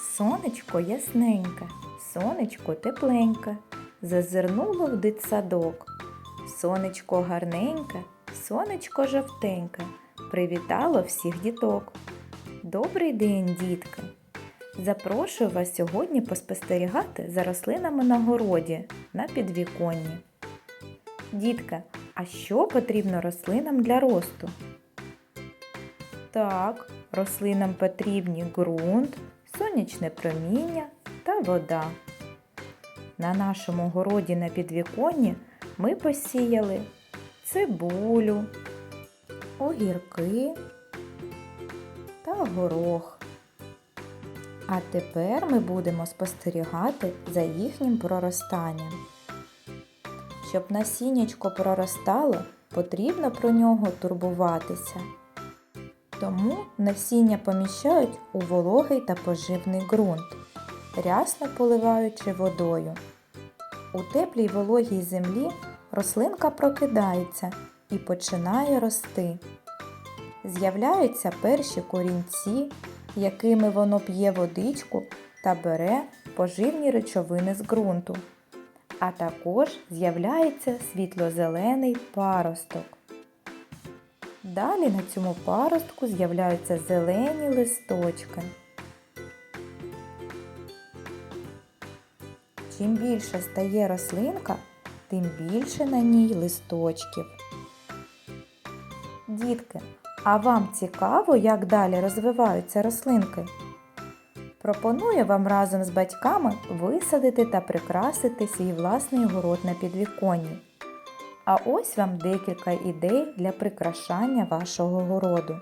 Сонечко ясненьке, сонечко тепленьке, зазирнуло в дитсадок. Сонечко гарненьке, сонечко жовтеньке, привітало всіх діток. Добрий день, дітки! Запрошую вас сьогодні поспостерігати за рослинами на городі на підвіконні. Дітка, а що потрібно рослинам для росту? Так, рослинам потрібні ґрунт, сонячне проміння та вода. На нашому городі на підвіконні ми посіяли цибулю, огірки та горох. А тепер ми будемо спостерігати за їхнім проростанням. Щоб насіннячко проростало, потрібно про нього турбуватися. Тому насіння поміщають у вологий та поживний ґрунт, рясно поливаючи водою. У теплій вологій землі рослинка прокидається і починає рости. З'являються перші корінці, якими воно п'є водичку та бере поживні речовини з ґрунту. А також з'являється світло-зелений паросток. Далі на цьому паростку з'являються зелені листочки. Чим більше стає рослинка, тим більше на ній листочків. Дітки, а вам цікаво, як далі розвиваються рослинки? Пропоную вам разом з батьками висадити та прикрасити свій власний город на підвіконні. А ось вам декілька ідей для прикрашання вашого городу.